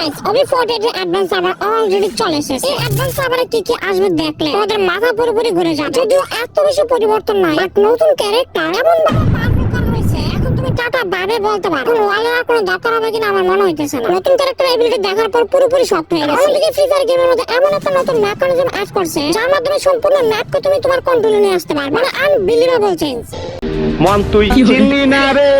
Guys OB forty এর advance server already চলে এসেছে। এই অ্যাডভান্স সার্ভারে কি কি আসবে দেখলে? তোমাদের মাথা পুরোপুরি ঘুরে যাবে। যদিও এত বেশি পরিবর্তন নাই বাট নতুন ক্যারেক্টার এমন ভাবে করা হয়েছে? এখন তুমি টাটা বাইরে বলতে পারো। ওয়ালের আর কোনো দরকার হবে কিনা আমার মনে হইতেছে না। নতুন ক্যারেক্টার এবিলিটি দেখার পর পুরোপুরি শক হয়ে গেছে। অন্যদিকে ফ্রি ফায়ার গেমের মধ্যে এমন একটা নতুন মেকানিজম অ্যাড করছে যার মাধ্যমে সম্পূর্ণ ম্যাপকে তুমি তোমার কন্ট্রোলে নিয়ে আসতে পারবে। মানে আনবিলিভেবল চেঞ্জ মন তুই চিনলি না রে।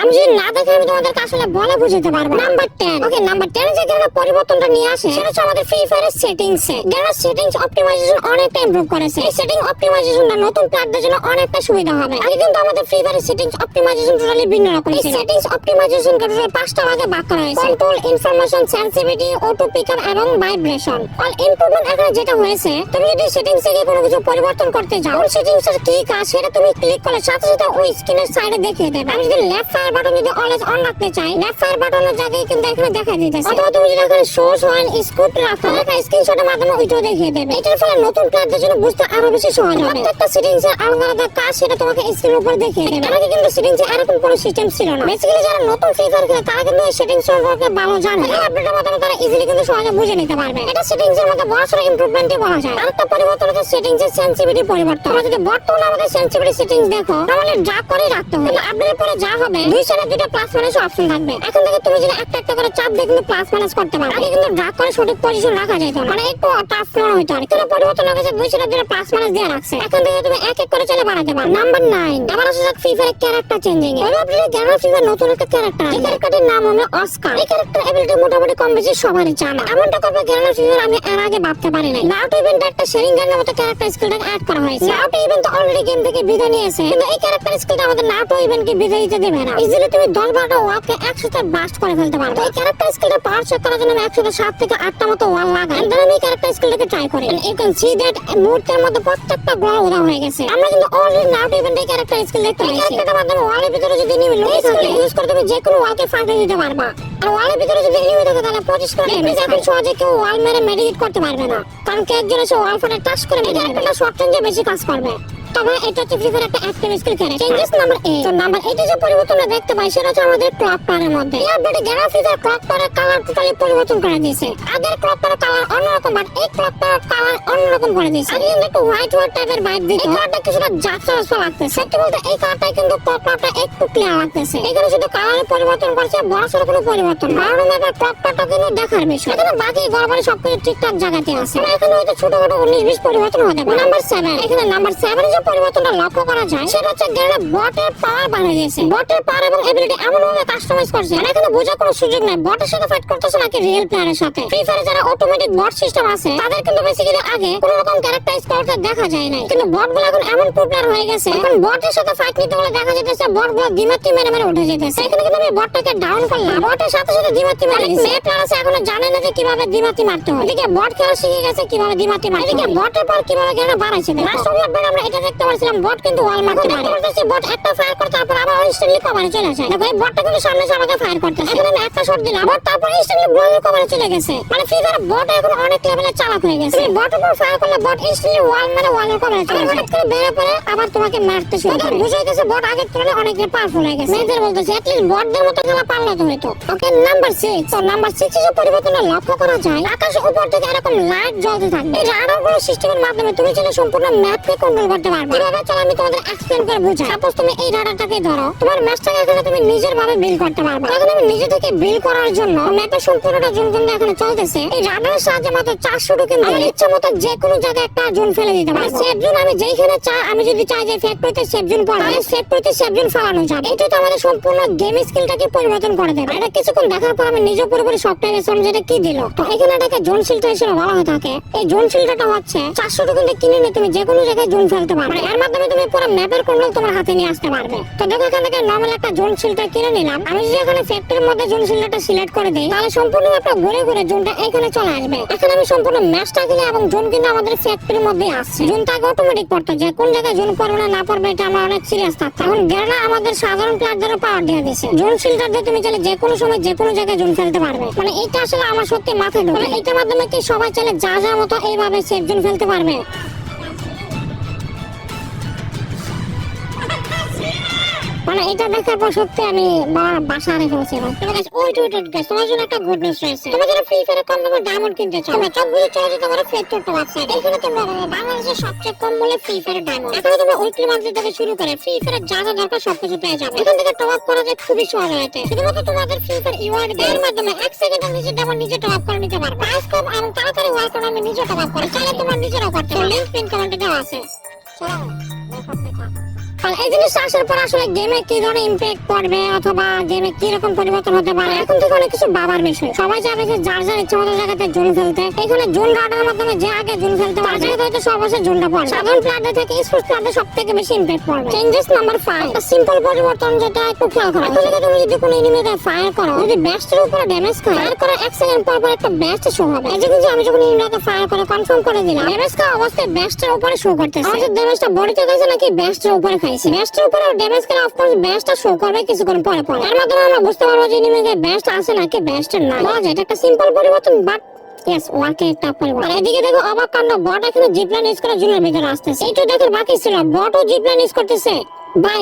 আমি যদি না দেখে আমি তোমাদেরকে আসলে বলে বুঝাতে পারব number ten okay number ten যে যারা পরিবর্তনটা নিয়ে আসে সেটা হচ্ছে আমাদের ফ্রি ফায়ারের সেটিংস যারা সেটিংস অপটিমাইজেশন অনেকটা ইমপ্রুভ করেছে। এই সেটিং অপটিমাইজেশনটা নতুন প্লেয়ারদের জন্য অনেকটা সুবিধা হবে। আগে কিন্তু আমাদের ফ্রি ফায়ারের সেটিংস অপটিমাইজেশন টোটালি ভিন্ন রকম এই সেটিংস অপটিমাইজেশন কে টোটাল পাঁচটা ভাগে ভাগ করা হয়েছে। Control information sensitivity auto pickup এবং ভাইব্রেশন অল ইমপ্রুভমেন্ট এখানে যেটা হয়েছে তুমি যদি সেটিংস থেকে কোনো কিছু পরিবর্তন করতে যাও সেটিংস এর কি কাজ সেটা তুমি ক্লিক করলে সাথে সাথে ওই স্ক্রিনের সাইডে দেখিয়ে দেবে। আমি যদি লেফট ফায়ার বাটন যদি অলওয়েজ অন রাখতে চাই লেফট ফায়ার বাটনের জায়গায় কিন্তু এখানে দেখা দিতেছে। অথবা তুমি যদি এখানে শোস ওয়ান স্কুপ রাখো একটা স্ক্রিনশটের মাধ্যমে ওইটাও দেখিয়ে দেবে। এটার ফলে নতুন প্লেয়ারদের জন্য বুঝতে আরও বেশি সহজ হবে। প্রত্যেকটা সেটিংস এর আলাদা আলাদা কাজ সেটা তোমাকে স্ক্রিনের উপর দেখিয়ে দেবে। আগে কিন্তু সেটিংস এরকম কোনো সিস্টেম ছিল না। বেসিক্যালি যারা নতুন ফ্রি ফায়ার খেলে, তারা কিন্তু এই সেটিংস সম্পর্কে ভালো জানে। এই আপডেটের মাধ্যমে তারা ইজিলি কিন্তু সহজে বুঝে নিতে পারবে। এটা সেটিংস এর মধ্যে বড়সড় ইমপ্রুভমেন্টই বলা যায়। আরেকটা পরিবর্তন হচ্ছে সেটিংস এর সেন্সিটিভিটি পরিবর্তন। যদি বর্তমানে আমাদের সেন্সিটিভিটি সেটিংস দেখো, তাহলে যা করে রাখতে হবে। আপডেটের পরে যা হবে সাইডে দুটো প্লাস মাইনাস অপশন থাকবে। এখন থেকে তুমি যদি একটা একটা করে চাপ দিয়ে কিন্তু প্লাস মাইনাস করতে পারবে আগে কিন্তু ড্রাগ করে সঠিক পজিশন রাখা যেত মানে একটু টাফ মনে হইতো আর কোনো পরিবর্তন হয়ে দুই সাইডে দুটো প্লাস মাইনাস দিয়ে রাখছে। এখন থেকে তুমি এক এক করে চলে বাড়াতে পারো। নাম্বার নাইন এবার আসা যাক ফ্রি ফায়ার ক্যারেক্টার চেঞ্জিং এ। এবার আপডেটে গ্যানার ফ্রি ফায়ার নতুন একটা ক্যারেক্টার এই ক্যারেক্টারটির নাম হলো অস্কার এই ক্যারেক্টার এবিলিটি মোটামুটি কম বেশি সবারই জানা। এমনটা করবে গ্যানার ফ্রি আমি এর আগে ভাবতে পারি নাই। নাউট ইভেন্টে একটা শেয়ারিং গানের মতো ক্যারেক্টার স্কিলটা অ্যাড করা হয়েছে। নাউট ইভেন্ট অলরেডি গেম থেকে বিদায় নিয়েছে। কিন্তু এই ক্যারেক্টার স্কিলটা আমাদের নাউট ইভেন্টকে বিদায় দিতে দেবে না। ইজিলি তুমি দশ বারোটা ওয়ালকে একসাথে ব্লাস্ট করে ফেলতে পারবে। এই ক্যারেক্টার স্কিলটা পাওয়ার চেক করার জন্য আমি একসাথে সাত থেকে আটটা মতো ওয়াল লাগাই দেন আমি এই ক্যারেক্টার স্কিলটাকে ট্রাই করি। ইউ ক্যান সি দ্যাট মুহূর্তের মধ্যে প্রত্যেকটা গোল উদা হয়ে গেছে। আমরা কিন্তু অলরেডি নাউট ইভেন্টে ক্যারেক্টার স্কিল দেখতে পাচ্ছি ক্যারেক্টারের মাধ্যমে ওয়ালের ভিতরে যদি নিয়ে লো ইউজ করে তুমি যে কোনো ওয়ালকে ফাটে দিতে পারবা। আর ওয়ালের ভিতরে যদি এনিমি থাকে তাহলে পঁচিশ করে ড্যামেজ এখন সহজে কেউ ওয়াল মেরে মেডিকেট করতে পারবে না। কারণ কে একজন এসে ওয়াল ফাটে টাচ করে মেরে একটা শর্ট রেঞ্জে বেশি কাজ করবে। তবে এটা হচ্ছে ফ্রি ফায়ার একটা active skill character changes number 8 তো নাম্বার 8 এ যে পরিবর্তনটা দেখতে পাই, সেটা হচ্ছে আমাদের ক্লক পারের মধ্যে। এই আপডেটে গ্যারা ফ্রি ফায়ার ক্লক পারের কালার টোটালি পরিবর্তন করে দিয়েছে আগের ক্লক পারের কালার অন্যরকম বাট এই ক্লক পারের কালার অন্যরকম করে দিয়েছে। আগে কিন্তু একটু হোয়াইট হোয়াইট টাইপের ভাইব দিত এই কালারটা কিছুটা জাফসা জাফসা লাগতেছে। সত্যি বলতে এই কালারটাই কিন্তু ক্লক পারটা একটু ক্লিয়ার লাগতেছে। এখানে শুধু কালারের পরিবর্তন করছে বড় সড়ো কোনো পরিবর্তন বারো ম্যাপের ক্লক পারটা কিন্তু দেখার বিষয়। এখানে বাকি গড়বাড়ি সবকিছু ঠিকঠাক জায়গাতে আছে। এখানে হয়তো ছোটখাটো উনিশ বিশ পরিবর্তন হতে পারে। নাম্বার সেভেন এখানে নাম্বার সেভেন যে পরিবর্তনটা লক্ষ্য করা যায়, সেটা হচ্ছে গ্রেনেড বটের পাওয়ার বাড়িয়ে দিয়েছে। বটের পাওয়ার এবং এবিলিটি এমন ভাবে কাস্টমাইজ করছে মানে এখানে বোঝার কোনো সুযোগ নেই। বটের সাথে ফাইট করতেছে নাকি রিয়েল প্লেয়ারের সাথে। ফ্রি ফায়ারে যারা অটোমেটিক বট সিস্টেম আছে, তাদের কিন্তু বেসিক্যালি আগে কোনো রকম ক্যারেক্টারাইজ করতে দেখা যায় না কিন্তু বটগুলো এখন এমন পপুলার হয়ে গেছে। এখন বটের সাথে ফাইট নিতে হলে দেখা যেতেছে বটগুলো দিমাত্রি মেরে মেরে উঠে যেতেছে। এখানে কিন্তু আমি বটটাকে ডাউন করলাম। বটের সাথে সাথে দিমাত্রি মেরে মেয়ে প্লেয়ার আছে এখনও জানে না যে কীভাবে দিমাত্রি মারতে হয়। এদিকে বট খেলা শিখে গেছে কীভাবে দিমাত্রি মারতে এদিকে বটের পর কীভাবে গেলে বাড়াইছে। লাস্ট আপডেট আমরা এটা দেখতে পাচ্ছিলাম বট কিন্তু ওয়াল মারতে পারে। করতেছি বট একটা ফায়ার করে তারপর আবার ইনস্ট্যান্টলি কভারে চলে যায়। দেখো এই বটটা কিন্তু সামনে এসে আমাকে ফায়ার করতেছে। এখন আমি একটা শট দিলাম। বট তারপর ইনস্ট্যান্টলি ব্লোয়ের কভারে চলে গেছে। মানে ফ্রি বট এখন অনেক লেভেলে চালাক হয়ে গেছে। বট উপর ফায়ার করলে বট ইনস্ট্যান্টলি ওয়াল মানে ওয়ালের কভারে চলে হঠাৎ করে বেড়ে পড়ে আবার তোমাকে মারতে শুরু করে বুঝাইতেছে বট আগের তুলনায় অনেক পাওয়ারফুল হয়ে গেছে। মেয়েদের বলতেছে অ্যাটলিস্ট বটদের মতো খেলা পারলে তো ওকে নাম্বার সিক্স তো নাম্বার সিক্স যে পরিবর্তনটা লক্ষ্য করা যায়। আকাশের উপর থেকে এরকম লাইট জ্বলতে থাকবে। এই রাডারগুলো সিস্টেমের মাধ্যমে তুমি চাইলে সম্পূর্ণ ম্যাপকে কন্ট্রোল করতে পারবে। কীভাবে চলো আমি তোমাদের এক্সপ্লেন করে বুঝাই। সাপোজ তুমি এই রাডারটাকে ধরো। তোমার ম্যাচটাকে এখানে তুমি নিজের ভাবে বিল করতে পারবে। এখন আমি নিজে থেকে বিল করার জন্য ম্যাপের সম্পূর্ণটা কিন্তু এখানে চলতেছে এই রাডারের সাহায্যে মাত্র চারশো টোকেন আমার ইচ্ছা মতো যে কোনো জায়গায় একটা জোন ফেলে দিতে পারি সেফ জোন আমি যেখানে চাই আমি যদি চাই যে ফ্যাক্টরিতে সেফ জোন পড়া তাহলে ফ্যাক্টরিতে সেফ জোন ফেলানো যাবে। এটা তো আমাদের সম্পূর্ণ গেম স্কিলটাকে পরিবর্তন করে দেবে। এটা কিছুক্ষণ দেখার পর আমি নিজে পুরোপুরি শকটা গেছিলাম যেটা কি দিল। তো এখানে এটাকে জোন শিল্টা হিসেবে বলা হয়ে থাকে। এই জোন শিল্টাটা হচ্ছে চারশো টোকেন কিনে নিয়ে তুমি যে কোনো জায়গায় জোন ফেলতে পারবে। এর মাধ্যমে তুমি পুরো ম্যাপের কন্ট্রোল তোমার হাতে নিয়ে আসতে পারবে। তো দেখো এখান থেকে নর্মাল একটা জোন শিল্টার কিনে নিলাম। আমি যদি এখানে ফ্যাক্টরির মধ্যে জোন শিল্টারটা সিলেক্ট করে দিই, তাহলে সম্পূর্ণ ম্যাপটা ঘুরে ঘুরে জোনটা এখানে চলে আসবে। এখন আমি সম্পূর্ণ ম্যাচটা কিনে এবং জোন কিন্তু আমাদের ফ্যাক্টরির মধ্যে আসছে জোনটা আগে অটোমেটিক পড়তো, যে কোন জায়গায় জুন পড়বে না না পড়বে, এটা আমরা অনেক সিরিয়াস থাকতাম এখন গেরলা আমাদের সাধারণ প্লেয়ারদেরও পাওয়ার দিয়ে দিয়েছে জুন শিল্ডার দিয়ে তুমি চাইলে যে কোনো সময় যে কোনো জায়গায় জুন ফেলতে পারবে। মানে এটা আসলে আমার সত্যি মাথায় ঢোকে এটার মাধ্যমে কি সবাই চাইলে যা যা মতো এইভাবে সেফ জুন ফেলতে পারবে? মানে এটা দেখার পর সত্যি আমি বাসা রেখে বসেছিলাম তবে guys, ওই টু টু তোমার জন্য একটা গুড নিউজ রয়েছে। তোমরা যারা ফ্রি ফায়ারে কম দামে ডায়মন্ড কিনতে চাও। তোমরা চোখ বুঝে চলে যেতে পারো ফ্লিপ টোটো ওয়েবসাইট এখানে তোমরা পাবে বাংলাদেশের সবচেয়ে কম মূল্যে ফ্রি ফায়ার ডায়মন্ড এখানে তোমরা উইকলি মান্থলি থেকে শুরু করে ফ্রি ফায়ার যা যা দরকার সবকিছু পেয়ে যাবে। এখান থেকে টপ আপ করা যায় খুবই সহজ হয়েছে শুধুমাত্র তোমাদের ফ্রি ফায়ার ইউআর এর মাধ্যমে এক সেকেন্ডে নিজের ডায়মন্ড নিজে টপ আপ করে নিতে পারবে। প্রাইস কম এবং তাড়াতাড়ি হওয়ার কারণে আমি নিজে টপ আপ করি। চাইলে তোমরা নিজেরাও করতে লিংক পিন কমেন্টে দেওয়া আছে। চলো দেখো। এই জিনিসটা আসার পর আসলে গেমে কি ধরনের ইম্প্যাক্ট পড়বে অথবা গেমে কি রকম পরিবর্তন হতে পারে? এখন থেকে অনেক কিছু বাবার বিষয়। সবাই চাবে যে যার যার ইচ্ছা মতো জায়গাতে জোন ফেলতে। এখানে জোন গার্ডের মাধ্যমে যে আগে জোন ফেলতে পারে জায়গাতে হয়তো সব জোনটা পড়ে। সাধারণ প্লেয়ারদের থেকে স্পোর্টস প্লেয়ারদের সব থেকে বেশি ইম্প্যাক্ট পড়বে। চেঞ্জেস নাম্বার ফাইভ সিম্পল পরিবর্তন যেটা একটু খেয়াল করো। এখন থেকে তুমি যদি কোনো এনিমিতে ফায়ার করো, যদি ব্যাস্টের উপরে ড্যামেজ খায় ফায়ার করার এক সেকেন্ড পর পর একটা ব্যাস্ট শো হবে। এই যে আমি যখন এনিমিতে ফায়ার করে কনফার্ম করে দিলাম ড্যামেজ খাওয়া অবস্থায় ব্যাস্টের উপরে শো করতেছে। আমার ড্যামেজটা বডিতে গেছে নাকি ব্যাস্টের উপরে খাইছি? উপরে ড্যামেজ করে অফকোর্স শো করবে কিছুক্ষণ পরে পরে। মাধ্যমে আমরা বুঝতে পারব যে ব্যাস্ট আছে নাকি ব্যাস্টের না বলা যায়, এটা একটা সিম্পল পরিবর্তন বাট এদিকে দেখো, অবাক কাণ্ড বট এখানে জিপলাইন ইউজ করে জুনের ভিতরে আসতেছে। এইটু দেখো বাকি ছিল বটও জিপলাইন ইউজ করতেছে। ভাই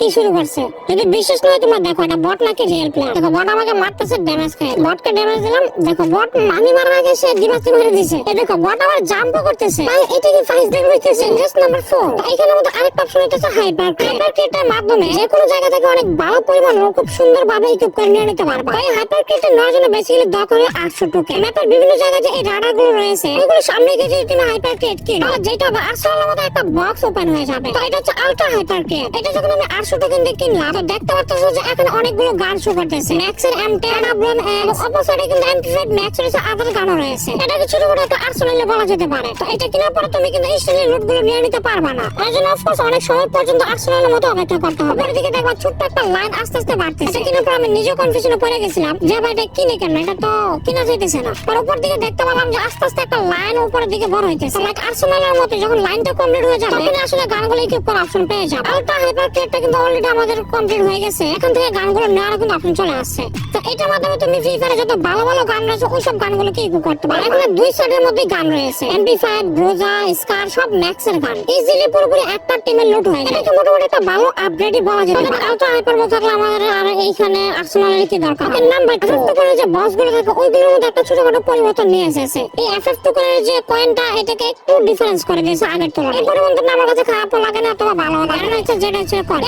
কি শুরু করছে? যদি বিশ্বাস না তোমরা, দেখো এটা বট নাকি রিয়েল প্লেয়ার দেখো বট আমাকে মারতেছে ড্যামেজ খায় বটকে ড্যামেজ দিলাম, দেখো বট আমি মারার আগে সে মেরে দিছে। এই দেখো বট করতেছে। ভাই, এটা কি ফাইজ দেখ হইতেছে? নাম্বার 4 এখানে মধ্যে আরেকটা অপশন হইতেছে হাইপার হাইপার মাধ্যমে যে কোনো জায়গা থেকে অনেক ভালো পরিমাণ খুব সুন্দরভাবে ইকুইপ করে নিয়ে নিতে পারবে। হাইপার ক্রিয়েটের নেওয়ার বেসিক্যালি দরকার হয় 800 টোকেন ম্যাপের বিভিন্ন জায়গায় যে এই রাডারগুলো রয়েছে এগুলো সামনে গিয়ে যদি তুমি হাইপার কিনো, যেটা একটা বক্স ওপেন হয়ে যাবে। তো এটা হচ্ছে আলট্রা হাইপার ক্রিয়েট এটা যখন আমি 800 টোকেন দিয়ে কিনলাম, তো দেখতে পাচ্ছেন যে এখানে অনেকগুলো গান শো করতেছে। ম্যাক্সের M10 ডাবলন এবং অপোসাইডে কিন্তু এমপি5 ম্যাক্স রয়েছে আদার গানও রয়েছে। এটাকে ছোট করে একটা আর্সেনালে বলা যেতে পারে? তো এটা কেনার পরে তুমি কিন্তু ইনস্ট্যান্টলি লুটগুলো নিয়ে নিতে পারবা না। এর জন্য অফকোর্স অনেক সময় পর্যন্ত আর্সেনালের মতো অপেক্ষা করতে হবে। এদিকে দেখবা ছোট্ট একটা লাইন আস্তে আস্তে বাড়তেছে। কেনার পর আমি নিজেও কনফিউশনে পড়ে গেছিলাম যে, ভাই, এটা কিনে কেন? এটা তো কিনা যাইতেছে না। আর উপর দিকে দেখতে পেলাম যে, আস্তে আস্তে একটা লাইন উপরের দিকে বড় হইতেছে। লাইক আর্সেনালের মতো যখন লাইনটা কমপ্লিট হয়ে যাবে, তখন আসলে গানগুলো ইকুইপ করার অপশন পেয়ে যাবে। ক্রিয়েটটা কিন্তু অলরেডি আমাদের কমপ্লিট হয়ে গেছে। এখান থেকে গানগুলো নেওয়ার কিন্তু অপশন চলে আসছে। তো এটার মাধ্যমে তুমি ফ্রি ফায়ারে যত ভালো ভালো গান রয়েছে ওই সব গানগুলোকে ইকুইপ করতে পারো? এখানে দুই সাইডের মধ্যে গান রয়েছে। এমপি ফাইভ ব্রোজা স্কার সব ম্যাক্সের গান। ইজিলি পুরোপুরি একটা টিমের লুট হয়ে যায়। এটা মোটামুটি একটা ভালো আপগ্রেডই বলা যায় আলট্রা হাইপার থাকলে আমাদের আর এইখানে আর্সেনালের কি দরকার? এর নাম্বার টু করে যে বসগুলো থাকে, ওইগুলোর মধ্যে একটা ছোটখাটো পরিবর্তন নিয়ে এসেছে। এই এফএফ টোকেনের যে কয়েনটা এটাকে একটু ডিফারেন্স করে দিয়েছে আগের তুলনায়। এই পরিবর্তনটা আমার কাছে খারাপ লাগে না, অথবা ভালো লাগে না। যেটা হচ্ছে করে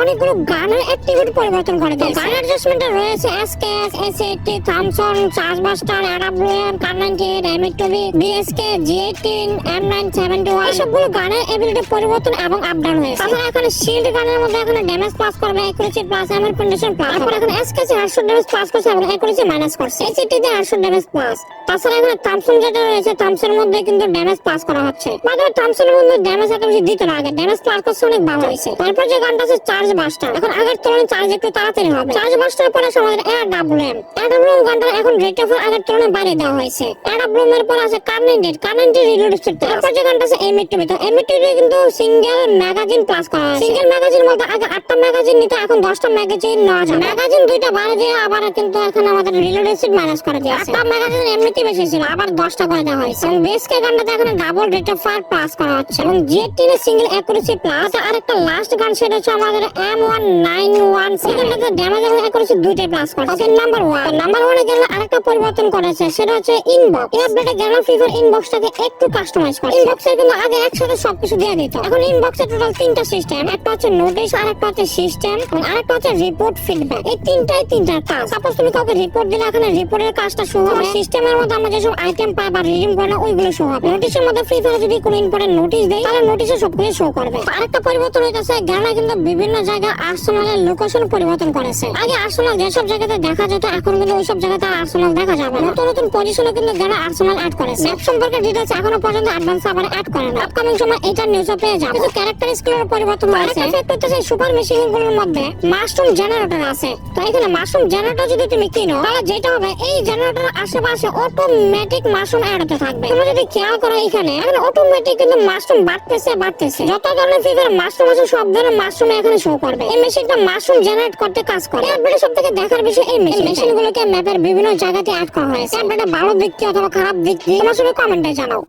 অনেকগুলো গানের অ্যাক্টিভিটি পরিবর্তন করে দিয়েছে। গানের অ্যাডজাস্টমেন্টে রয়েছে। SKS SAT Thompson charge master AWM কার98 এমএটবি বিএসকে জি18 এম971 সবগুলো গানের এবিলিটি পরিবর্তন এবং আপডাউন হয়েছে। তাছাড়া এখানে শিল্ড গানের মধ্যে এখানে ড্যামেজ প্লাস করবে একুরেসি প্লাস এমন কন্ডিশন প্লাস তারপর এখানে এসকেসি 800 ড্যামেজ প্লাস করছে এবং একুরেসি মাইনাস করছে। এসএটি তে 800 ড্যামেজ প্লাস তাছাড়া এখানে থামসন যেটা রয়েছে থামসের মধ্যে কিন্তু ড্যামেজ প্লাস করা হচ্ছে। মাত্র থামসনের মধ্যে ড্যামেজ এত বেশি দিত না আগে। ড্যামেজ প্লাস করছে অনেক ভালো হয়েছে। তারপর যে গানটা আছে চার্জ বাস্টার এখন আগের তুলনায় চার্জ একটু তাড়াতাড়ি হবে। চার্জ বাস্টার পরে আছে আমাদের এয়ার ডাব্লুএম এয়ার ডাব্লুএম গানটা এখন রেট অফ আগের তুলনায় বাড়িয়ে দেওয়া হয়েছে। এয়ার ডাব্লুএম এর পর আছে কার্নেন্টেড কার্নেন্টেড রিলোড স্পিড তারপর যে গানটা আছে এমএটবি তো এমএটবি কিন্তু সিঙ্গেল ম্যাগাজিন প্লাস করা হয়েছে। সিঙ্গেল ম্যাগাজিন বলতে আগে আটটা ম্যাগাজিন নিতে, এখন দশটা ম্যাগাজিন নেওয়া যায় ম্যাগাজিন দুইটা বাড়ে দিয়ে আবার কিন্তু এখন আমাদের রিলোড স্পিড মাইনাস করে দিয়েছে। আটটা ম্যাগাজিন এমনিতে বেশি ছিল, আবার দশটা করে দেওয়া হয়েছে। এবং বেসকে গানটাতে এখন double rate of fire plus করা হচ্ছে। এবং জেড টেনের সিঙ্গেল অ্যাকুরেসি প্লাস আরেকটা লাস্ট গান, সেটা হচ্ছে আমাদের এম ওয়ান নাইন ওয়ান সেখানটাতে ড্যামেজ অ্যাকুরেসি দুইটাই প্লাস করা। ওকে নাম্বার ওয়ান নাম্বার ওয়ানে গেলে আরেকটা পরিবর্তন করেছে সেটা হচ্ছে ইনবক্স এই আপডেটে গেল ফিফার ইনবক্সটাকে একটু কাস্টমাইজ করে। ইনবক্সে কিন্তু আগে একসাথে সবকিছু দিয়ে দিত এখন ইনবক্সে টোটাল তিনটা সিস্টেম একটা হচ্ছে নোটিশ আরেকটা হচ্ছে সিস্টেম এবং আরেকটা হচ্ছে রিপোর্ট ফিডব্যাক এই তিনটাই তিনটার কাজ। সাপোজ তুমি কাউকে রিপোর্ট দিলে এখানে রিপোর্টের কাজটা শো হবে। সিস্টেমের মধ্যে আমরা যেসব আইটেম পাই বা রিডিম করে না ওইগুলো শো হবে। নোটিশের মধ্যে ফ্রি ফায়ার যদি কোনো ইম্পর্টেন্ট নোটিশ দেয় তাহলে নোটিশে সবকিছু শো করবে। আরেকটা পরিবর্তন হইতেছে গ্যানা কিন্তু বিভিন্ন জায়গায় আর্সেনালের লোকেশন পরিবর্তন করেছে। আগে আর্সেনাল যেসব জায়গাতে দেখা যেত এখন কিন্তু ওইসব জায়গাতে আর্সেনাল দেখা যাবে নতুন নতুন পজিশনে কিন্তু গ্যানা আর্সেনাল অ্যাড করেছে ম্যাপ সম্পর্কে ডিটেলস এখনও পর্যন্ত অ্যাডভান্স আবার অ্যাড করে না। আপকামিং সময় এটা নিউজও পেয়ে যাবে। কিন্তু ক্যারেক্টার স্কিলের পরিবর্তন হয়েছে। এফেক্ট হচ্ছে সুপার মধ্যে মাশরুম জেনারেটর আছে। তো এখানে মাশরুম জেনারেটর যদি তুমি কিনো তাহলে যেটা হবে এই জেনারেটর আশেপাশে অটোমেটিক মাশরুম অ্যাড হতে থাকবে। তোমরা যদি খেয়াল করো এখানে এখানে অটোমেটিক কিন্তু মাশরুম বাড়তেছে বাড়তেছে। যত ধরনের ফিগার মাশরুম আছে সব ধরনের মাশরুম এখানে শো করবে। এই মেশিনটা মাশরুম জেনারেট করতে কাজ করে। আপডেটে সব থেকে দেখার বিষয় এই মেশিনগুলোকে ম্যাপের বিভিন্ন জায়গাতে আটকা হয়েছে। ভালো দিক কি অথবা খারাপ দিক কি তোমার সঙ্গে কমেন্টে জানাও।